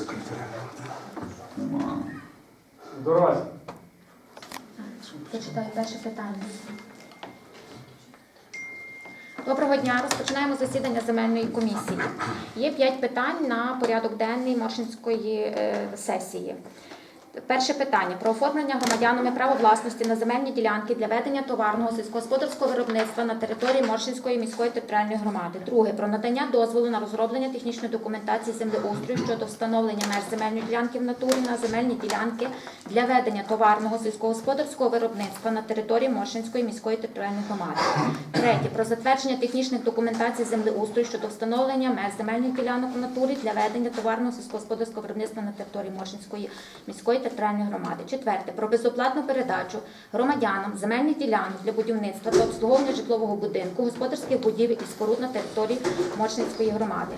секретаря. Нема. Дорозі. Прочитаю перше питання. Доброго дня. Розпочинаємо засідання земельної комісії. Є п'ять питань на порядок денний Моршинської е, сесії. Перше питання про оформлення громадянами права власності на земельні ділянки для ведення товарного сільськогосподарського виробництва на території Моршинської міської територіальної громади. Друге про надання дозволу на розроблення технічної документації землеустрою щодо встановлення меж земельної ділянки в натурі на земельні ділянки для ведення товарного сільськогосподарського виробництва на території Моршинської міської територіальної громади. Третє про затвердження технічних документацій землеустрою щодо встановлення меж земельних ділянок в натурі для ведення товарного сільськогосподарського виробництва на території Моршинської міської територіальної громади. Четверте про безоплатну передачу громадянам земельних ділянок для будівництва та обслуговування житлового будинку, господарських будівель і споруд на території Моршинської громади.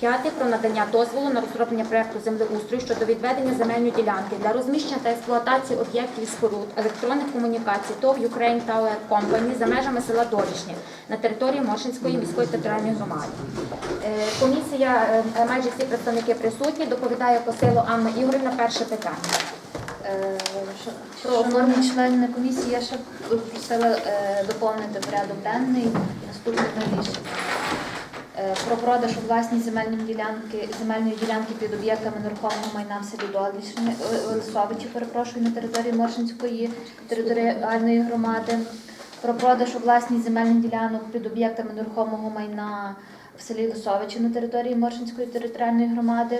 П'яте про надання дозволу на розроблення проекту землеустрою щодо відведення земельної ділянки для розміщення та експлуатації об'єктів і споруд електронних комунікацій ТОВ Ukraine Tower Company за межами села Долішнє на території Моршинської міської територіальної громади. Е, Комісія, е, майже всі представники присутні, доповідає посилу Анна Ігорівна перше питання. Е, ш- Шановні члени комісії, я ще просила е, доповнити порядок денний наступними рішеннями. Е, Про продаж у власні земельні ділянки, земельної ділянки під об'єктами нерухомого майна в селі Долішне, е, Лисовичі, перепрошую, на території Моршинської територіальної громади. Про продаж у власні земельних ділянок під об'єктами нерухомого майна в селі Лисовичі на території Моршинської територіальної громади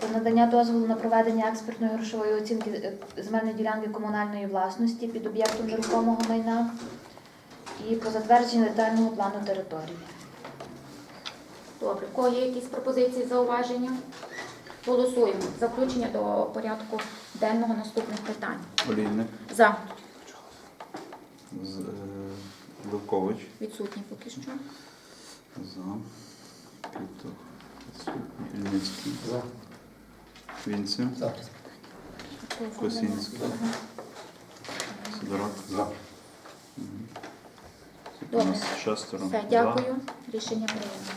про надання дозволу на проведення експертної грошової оцінки е, земельної ділянки комунальної власності під об'єктом нерухомого майна і про затвердження детального плану території. Добре, в кого є якісь пропозиції, зауваження? Голосуємо за включення до порядку денного наступних питань. Олійник. За З- е, Левкович. відсутні поки що. За. Пітов. Ільницький. За. Вінцев. За. Косінський. Сидорак. За. У нас Добре. шестеро. Все, дякую. Рішення прийнято.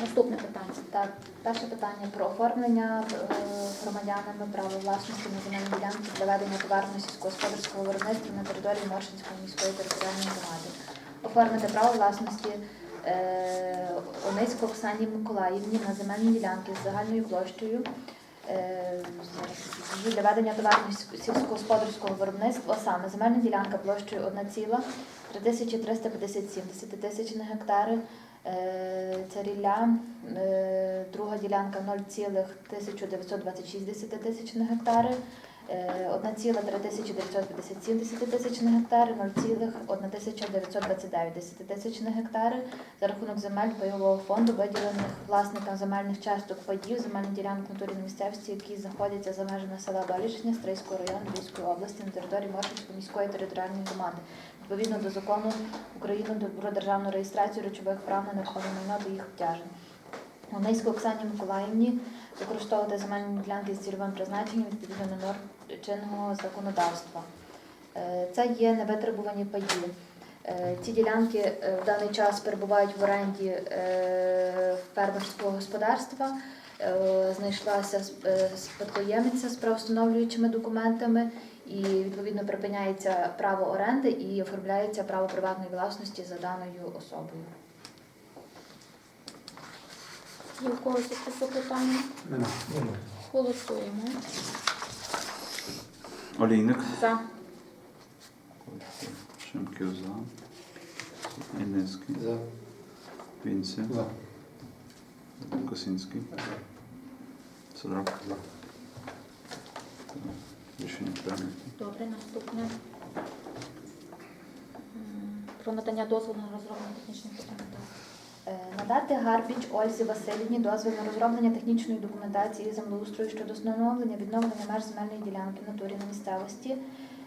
Наступне питання. Так, перше питання про оформлення е, громадянами права власності на земельні ділянки для ведення товарного сільськогосподарського виробництва на території Моршинської міської територіальної громади. Оформити право власності е, Оксані Миколаївні на земельні ділянки з загальною площею для ведення товарного сільськогосподарського виробництва, саме земельна ділянка площею 1,3357 десятитисячних гектари, Е, Це рілля, е, друга ділянка 0,1926 на гектари, е, 1,3957 десятитисячних гектари, 0,1929 десятитисячних гектари за рахунок земель пайового фонду, виділених власникам земельних часток паїв, земельних ділянок натурі на місцевості, які знаходяться за межами села Долішня Стрийського району Львівської області на території Моршинської міської територіальної громади відповідно до закону України про державну реєстрацію речових прав на нерухоме майно до їх обтяжень. Онейську Оксані Миколаївні використовувати земельні ділянки з цільовим призначенням відповідно до норм чинного законодавства. Е, Це є невитребувані паї. Е, Ці ділянки е, в даний час перебувають в оренді е, фермерського господарства. Е, Знайшлася сп- е, спадкоємиця з правовстановлюючими документами, і відповідно припиняється право оренди і оформляється право приватної власності за даною особою. Є у когось якісь запитання? Нема. Голосуємо. Олійник. За. Шимків за. Ільницький. За. Вінцев. За. Косінський. Сидорак. За. Рішення прийнято. Добре, наступне. Про надання дозволу на розроблення технічної документації. Е, Надати Гарбіч Ользі Васильівні дозвіл на розроблення технічної документації землеустрою щодо встановлення відновлення меж земельної ділянки в натурі на місцевості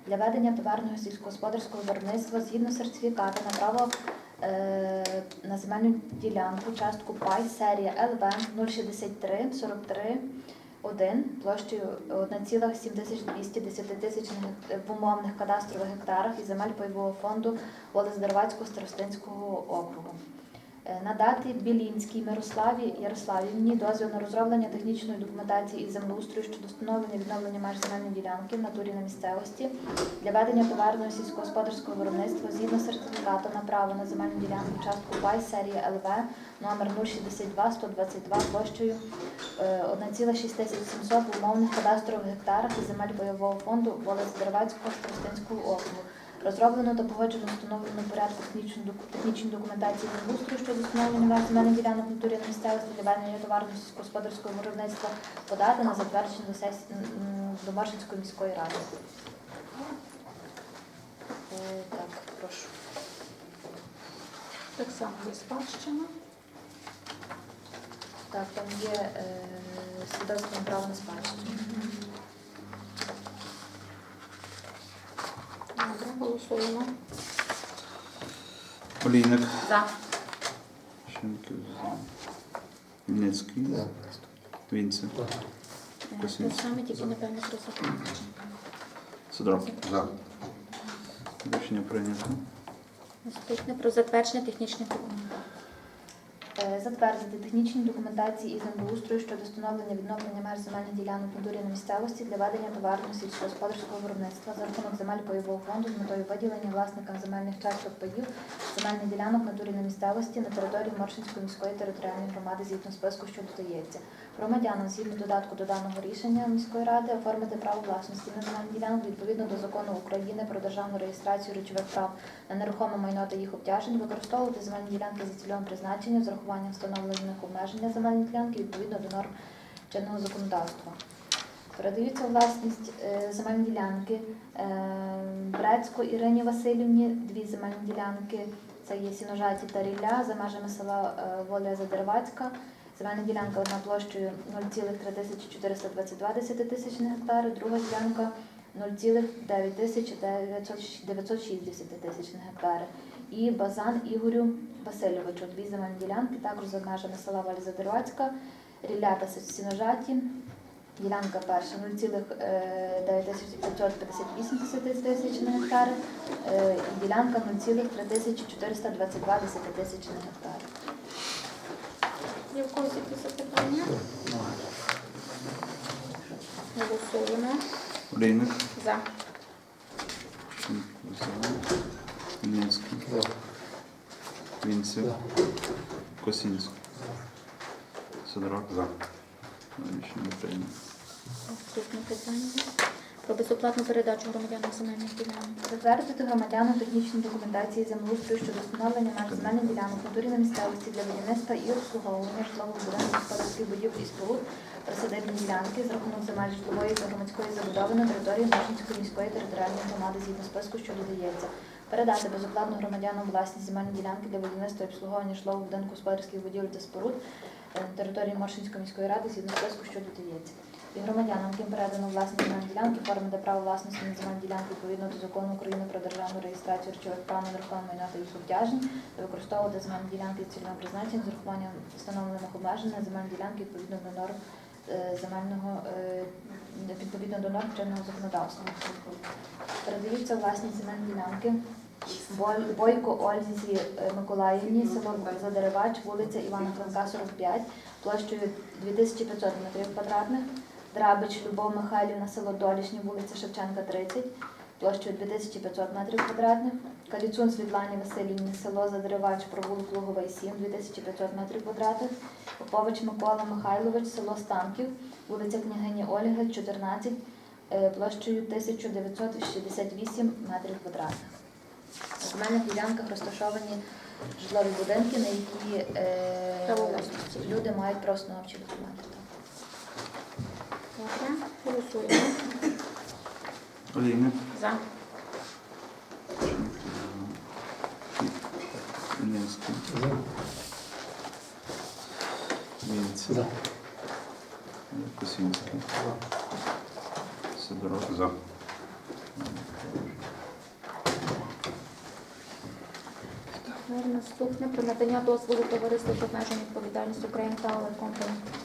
для ведення товарного сільськогосподарського виробництва згідно сертифіката на право е, на земельну ділянку частку пай серія ЛВ 063 43 1 площею 1,7210 тисячних в умовних кадастрових гектарах і земель пайового фонду Волоздервацького старостинського округу. Е, Надати Білінській Мирославі Ярославівні дозвіл на розроблення технічної документації із землеустрою щодо встановлення відновлення меж земельної ділянки в натурі на місцевості для ведення товарного сільськогосподарського виробництва згідно сертифікату на право на земельну ділянку частку Пай серія ЛВ номер 062 122 площею е, 1,6700 в умовних кадастрових гектарах із земель бойового фонду Волоцьдервацького Старостинського округу. Розроблено та погоджено встановлено порядку технічної документації землеустрою щодо встановлення земельних ділянок натурі на місцевості для ведення товарного сільськогосподарського виробництва подати на затвердження до сесії до Маршинської міської ради. Е, Так, прошу. Так само є спадщина. Так, там є е, свідоцтво право на спадщину. Добре, голосуємо. Олійник. За. Шенків. за. Вінницький. Вінця. Те саме, тільки напевно про закон. Сидоров. За. Рішення прийнято. Наступне про затвердження технічних документів. Е, Затвердити технічні документації і землеустрою щодо встановлення відновлення меж земельних ділянок на місцевості для ведення товарного сільськогосподарського виробництва за рахунок земель пайового фонду з метою виділення власникам земельних часток паїв земельних ділянок на на місцевості на території Моршинської міської територіальної громади згідно списку, що додається. Громадянам згідно додатку до даного рішення міської ради оформити право власності на земельні ділянки відповідно до закону України про державну реєстрацію речових прав на нерухоме майно та їх обтяжень, використовувати земельні ділянки за цільовим призначенням з урахуванням встановлених обмежень на земельні ділянки відповідно до норм чинного законодавства. Передаються власність е, земельні ділянки е, Брецько Ірині Васильівні, дві земельні ділянки. Це є Сіножаті та Рілля за межами села е, Воля Задервацька. Земельна ділянка одна площею 0,3422 десятитисячних гектари, друга ділянка 0,9960 тисячних гектари. І Базан Ігорю Васильовичу, дві земельні ділянки, також за межами села Валізадервацька, Рілля та Сіножаті. Ділянка перша е, 0,9558 тисячних гектари, е, ділянка 0,3422 десятитисячних гектари. Є в когось якісь запитання? Голосуємо. Олійник. За. Вінницький. Вінця. Косинський. Сидоров. За. Рішення прийнято. Наступне питання. Про безоплатну передачу громадянам земельних ділянок. Затвердити громадянам технічні документації землеустрою щодо встановлення меж земельних ділянок в на місцевості для будівництва і обслуговування житлових будинків господарських будівель і споруд присадибні ділянки з рахунок земель житлової та громадської забудови на території Мошинської міської територіальної громади згідно списку, що додається. Передати безоплатно громадянам власність земельні ділянки для будівництва і обслуговування житлових будинків господарських будівель та споруд е, на території Моршинської міської ради згідно списку, що додається. Громадянам, яким передано власні земельні ділянки, оформити право власності на земельні ділянки відповідно до закону України про державну реєстрацію речових прав на нерухоме майно та їх обтяжень, та використовувати земельні ділянки з цільовим призначенням з урахуванням встановлених обмежень на земельні ділянки відповідно до норм е, земельного е, відповідно до норм чинного законодавства. Передаються власні земельні ділянки. Бой- Бойко Ользі е, Миколаївні, село Задеревач, вулиця Івана Франка, 45, площею 2500 метрів квадратних. Драбич Любов Михайлівна, село Долішні, вулиця Шевченка, 30, площею 2500 метрів квадратних. Каліцун Світлані Васильівні, село Задеревач, провулок Луговий, 7, 2500 метрів квадратних. Попович Микола Михайлович, село Станків, вулиця Княгині Ольги, 14, е, площею 1968 метрів квадратних. На земельних ділянках розташовані житлові будинки, на які е, люди мають правоустановчі документи. Добре. Голосуємо. Олійник. За. Шинків за. Вінницький. Вінця. Косинський. Сидоров. За. Наступне про надання дозволу товариству з обмеженою відповідальністю Україн Tower Company.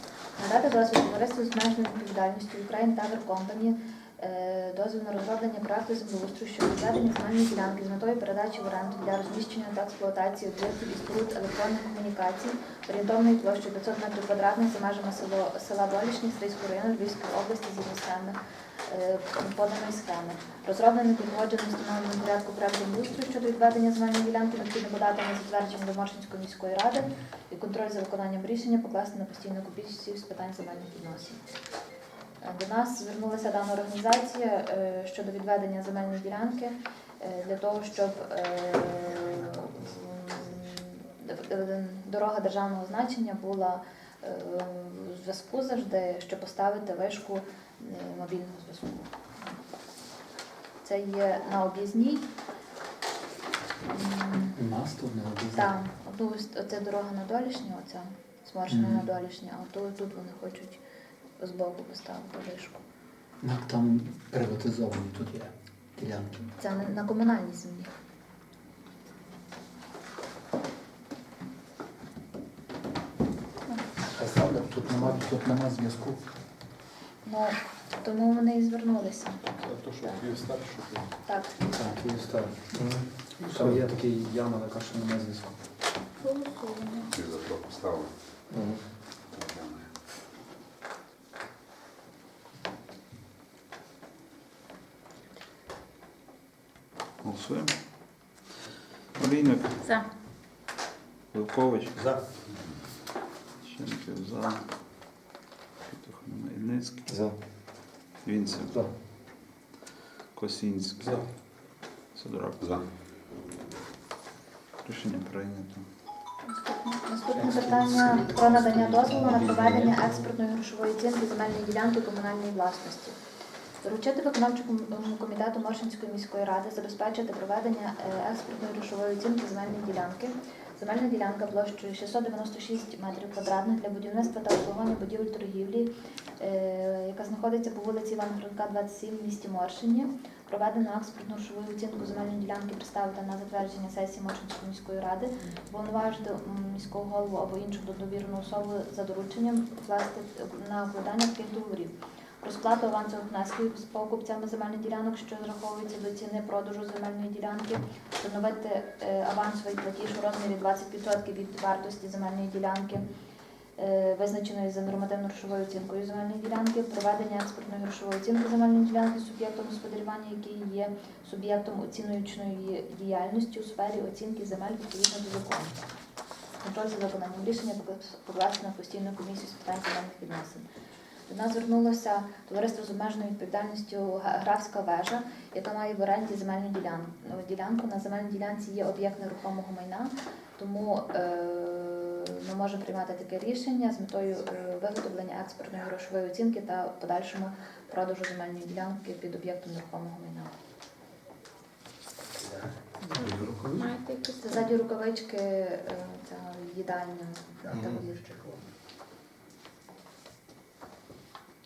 Надати дозвіл товариству з межною відповідальністю Tower Company Е, Дозвіл на розроблення проекту землеустрою щодо відведення земельної ділянки з метою передачі в оренду для розміщення та експлуатації об'єктів і споруд електронних комунікацій орієнтовною площею 500 метрів квадратних за межами село, села Долішні, Стрийського району Львівської області згідно схеми е, поданої схеми. Розроблений погоджений встановленому порядку проект землеустрою щодо відведення земельної ділянки необхідно подати на затвердження до Моршинської міської ради і контроль за виконанням рішення покласти на постійну комісію з питань земельних відносин. До нас звернулася дана організація е, щодо відведення земельної ділянки е, для того, щоб е, дорога державного значення була в зв'язку завжди, щоб поставити вишку мобільного зв'язку. Це є на об'їзній. У нас тут не одну ось- оце дорога на долішню, оця сморшена Мгм. на долішню, а то тут вони хочуть збоку поставити вишку. Ну, Там приватизовані тут є ділянки. Це на, на комунальній землі. Правда, тут нема, тут нема зв'язку. Ну, тому вони і звернулися. То, що Київ старше, Так, Так, Київ стар. Там є такий яма, така що немає зв'язку. Ти за що поставив? Голосуємо. Олійник, За. Вилкович, За. Щенків за. Петух Ільницький, За. Вінцев, За. Косінський, За. Сидорак. За. Рішення прийнято. наступне питання про надання дозволу на проведення експертної грошової оцінки земельної ділянки комунальної власності. Доручити виконавчому комітету Моршинської міської ради забезпечити проведення е, експертної грошової оцінки земельної ділянки. Земельна ділянка площею 696 метрів квадратних для будівництва та обслуговування будівель торгівлі, е, яка знаходиться по вулиці Івана Франка, 27 в місті Моршині. Проведено експертну грошову оцінку земельної ділянки представити на затвердження сесії Моршинської міської ради, повноважити міського голову або іншу довірену особу за дорученням вкласти на укладання таких договорів. Розплату авансових внесків з покупцями земельних ділянок, що зраховується до ціни продажу земельної ділянки, встановити е, авансовий платіж у розмірі 20% від вартості земельної ділянки, е, визначеної за нормативно-грошовою оцінкою земельної ділянки, проведення експертної грошової оцінки земельної ділянки суб'єктом господарювання, який є суб'єктом оцінюючої діяльності у сфері оцінки земель відповідно до закону. Контроль за виконанням рішення покласти на постійну комісію з питань земельних відносин. До нас звернулося товариство з обмеженою відповідальністю Графська вежа, яка має в оренді земельну ділянку. ділянку. На земельній ділянці є об'єкт нерухомого майна, тому е, ми можемо приймати таке рішення з метою е, виготовлення експертної грошової оцінки та подальшому продажу земельної ділянки під об'єктом нерухомого майна. Маєте якісь? Ззаді рукавички, е, ця їдальня. там є.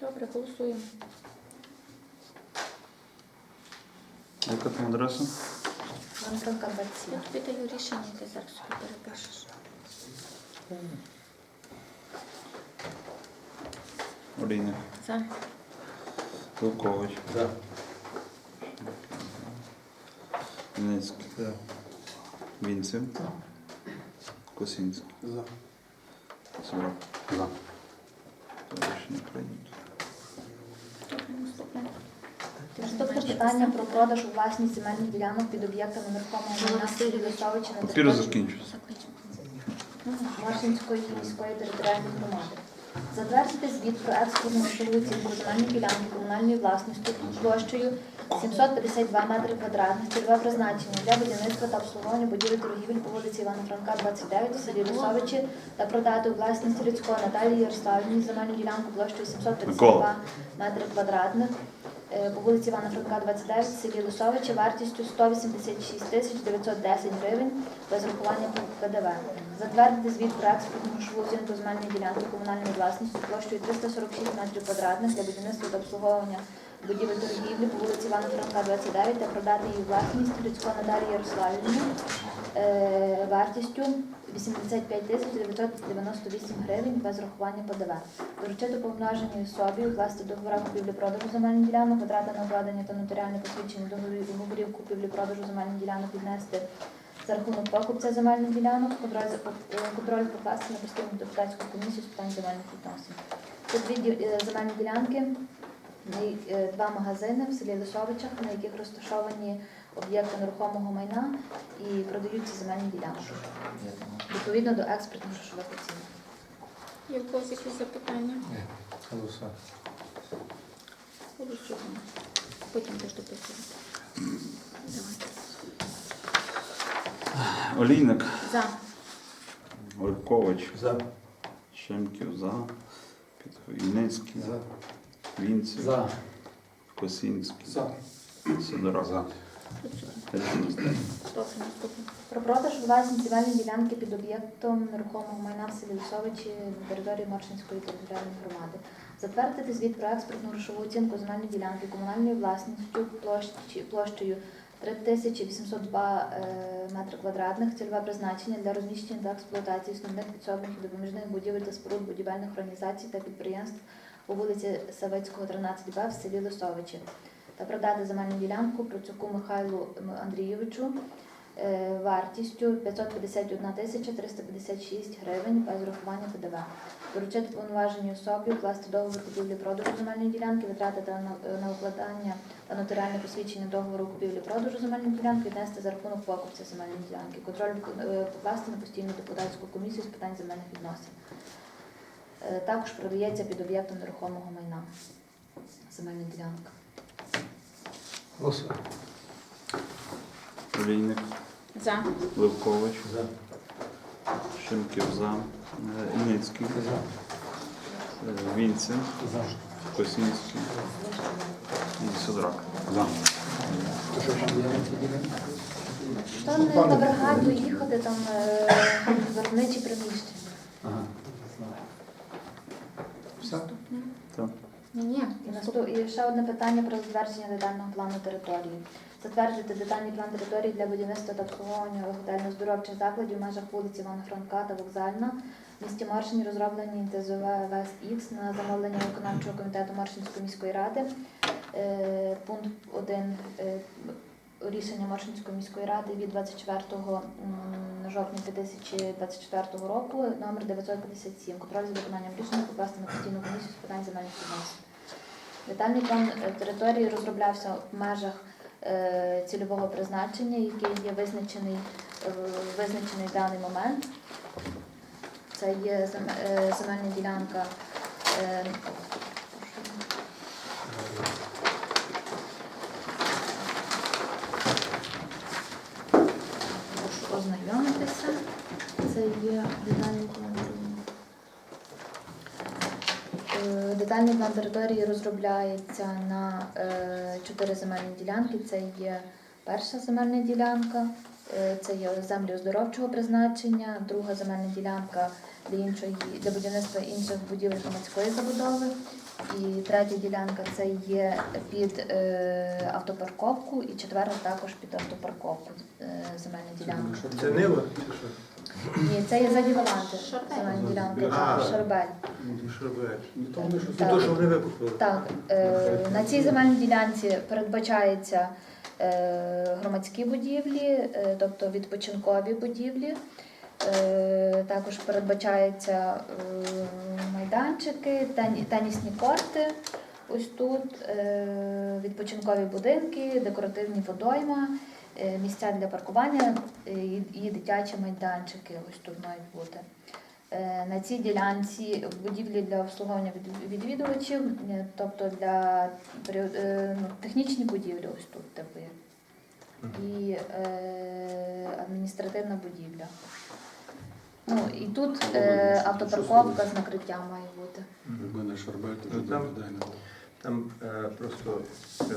Добре, голосуємо. Яка там адреса? Франка 27. Я тобі даю рішення, ти зараз собі перепишеш. Олійник, За. Вилкович, За. Ільницький, Вінцев, Косінський, За. Сидорак. За. Рішення прийнято. Наступне. Наступне питання про продаж у власність земельних ділянок під об'єктами нерухомого майна в селі Лисовичі на території закінчується. Маршинської міської територіальної громади. Затвердити звіт про експортну грошову оцінку земельної ділянки комунальної власності площею 752 метри квадратних, цільове призначення для будівництва та обслуговування будівель торгівель по вулиці Івана Франка, 29 у селі Лисовичі та продати у власність людського Наталії Ярославівні земельну ділянку площею 752 метри квадратних по вулиці Івана Франка, 29 в селі Лисовичі вартістю 186 тисяч 910 гривень без рахування ПДВ. Затвердити звіт про експортну грошову оцінку земельної ділянки комунальної власності площею 346 метрів квадратних для будівництва та обслуговування будівель торгівлі по вулиці Івана Франка, 29 та продати її власність Людського Наталії Ярославівні е, вартістю 85 тисяч 998 гривень без рахування ПДВ. Доручити повноваженій особі укласти договора купівлі-продажу земельних ділянок, витрати на укладення та нотаріальне посвідчення договорів купівлі-продажу земельних ділянок віднести за рахунок покупця земельних ділянок, контроль, е, покласти на постійну депутатську комісію з питань земельних відносин. Це дві земельні ділянки, два магазини в селі Лисовичах, на яких розташовані об'єкти нерухомого майна і продаються земельні ділянки відповідно до експертно-грошових оцінок. Є в когось якісь запитання? Голосуємо. Потім теж дописуємо. Давайте. Олійник, За. Олькович, За. Шемків за, Підховійницький, За. Вінців, За. Косінський, За. Сидорак. За. Про продаж власні земельні ділянки під об'єктом нерухомого майна в селі Лисовичі на території Моршинської територіальної громади. Затвердити звіт про експертну грошову оцінку земельної ділянки комунальною власністю площею 3802 е, метри квадратних, цільове призначення для розміщення та експлуатації основних підсобних і допоміжних будівель та споруд будівельних організацій та підприємств по вулиці Савицького, 13Б в селі Лисовичі та продати земельну ділянку Процюку Михайлу Андрійовичу е, вартістю 551 тисяча 356 гривень без врахування ПДВ. Доручити повноваженій особі укласти договір купівлі-продажу земельної ділянки, витратити на, на укладання та нотаріальне посвідчення договору купівлі-продажу земельної ділянки, віднести за рахунок покупця земельної ділянки. Контроль е, покласти на постійну депутатську комісію з питань земельних відносин. Е, Також продається під об'єктом нерухомого майна земельна ділянка. Голосуємо. Олійник, За. Левкович, За. Шемків за, е, Іницький, За. е, Вінців, За. Косінський і Сидорак. За. То що є? Там не на бригаду їхати, там е, виробничі приміщення. Ага. Все? Так. Ні, ні. І, і ще одне питання про затвердження детального плану території. Затвердити детальний план території для будівництва та обслуговування готельно-здоровчих закладів в межах вулиці Івана Франка та Вокзальна. В місті Маршині розроблені ТЗВ ВСХ на замовлення виконавчого комітету Маршинської міської ради. Е, Пункт 1 е, рішення Маршинської міської ради від 24 жовтня 2024 року, номер 957. Контроль за виконанням рішення покласти на постійну комісію з питань земельних відносин. Детальний план е, території розроблявся в межах е, цільового призначення, який є визначений, е, визначений в даний момент. Це є земельна ділянка. Прошу ознайомитися. Це є детальний план. Детальний план території розробляється на е, чотири земельні ділянки. Це є перша земельна ділянка, е, це є землі оздоровчого призначення, друга земельна ділянка для іншої для будівництва інших будівель громадської забудови. І третя ділянка це є під е, автопарковку, і четверта також під автопарковку земельна ділянка. Це Нива? Ні, це є заді Валанти, Шарбель. земельна ділянка, Шарбель. Шарбель. То вони ж то, що вони викупили. Так, е, на цій земельній ділянці передбачаються е, громадські будівлі, е, тобто відпочинкові будівлі. Е, також передбачаються е, майданчики, тені- тенісні корти. Ось тут е, відпочинкові будинки, декоративні водойма, місця для паркування е, і і дитячі майданчики. Ось тут мають бути. Е, На цій ділянці будівлі для обслуговування відвідувачів, е, тобто для е, ну, технічні будівлі, ось тут типу. І е, адміністративна будівля. Ну і тут е, автопарковка з накриттям має бути. Шарбель, Ну, там-. Там е, просто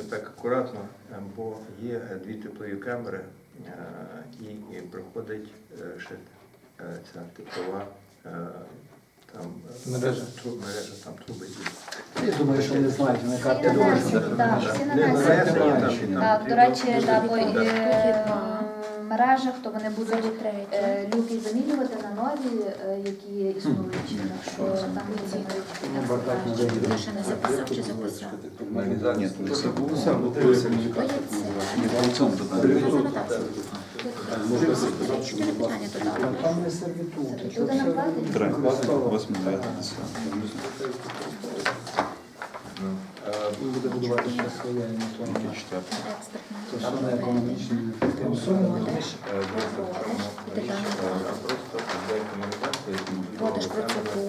так акуратно, е, бо є е, дві теплові камери, е, і, е, ще е, ця теплова е, там Мережа. тру- мережа, там труби. Я думаю, що вони знають, вони Всі кажуть, нанесені, так, всі нанесені. Так, до речі, е, мережах, то вони будуть е, люки замінювати на нові, е, які існуючі. Так що там є Ну, не навіть. Я ще не записав чи записав? То дивися, мені То є кажуть. Буде будувати ще своє четверте? То що ефективності. Продаж, детальний план. Продаж процепу,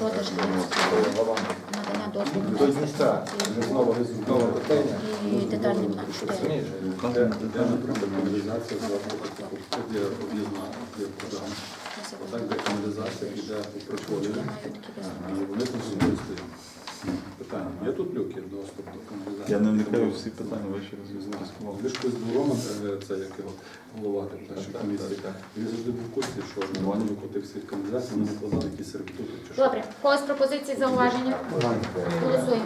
продаж глянцю, надання доступу до експлуатації Знову знову питання. і детальний план. Чотири. Вказано детально. Каналізація для об'єднання для програми. Так, де каналізація піде по приколі. Маю такі висновки. І вони консультують. Питання. Є тут люки доступ до каналізації? Я не вникаю всі питання, ви ще раз Ну, Ви ж був Роман, е, це як його голова депутатської комісії. Він завжди був в курсі, що нормально викоти всіх каналізацій, вони накладали якісь сервітути чи що. Добре, в когось пропозиції зауваження? Голосуємо.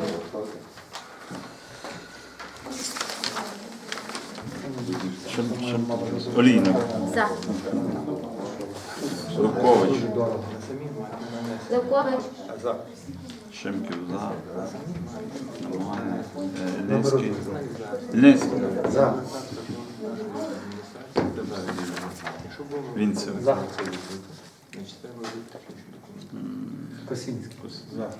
Олійник, За. Левкович, Левкович, За. За. Немає. Е. За. Вінцев. Технічну документацію. Косінський. За.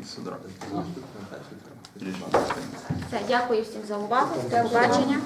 І Сидорак. Документацію. Рішення. все, дякую всім за увагу. До побачення.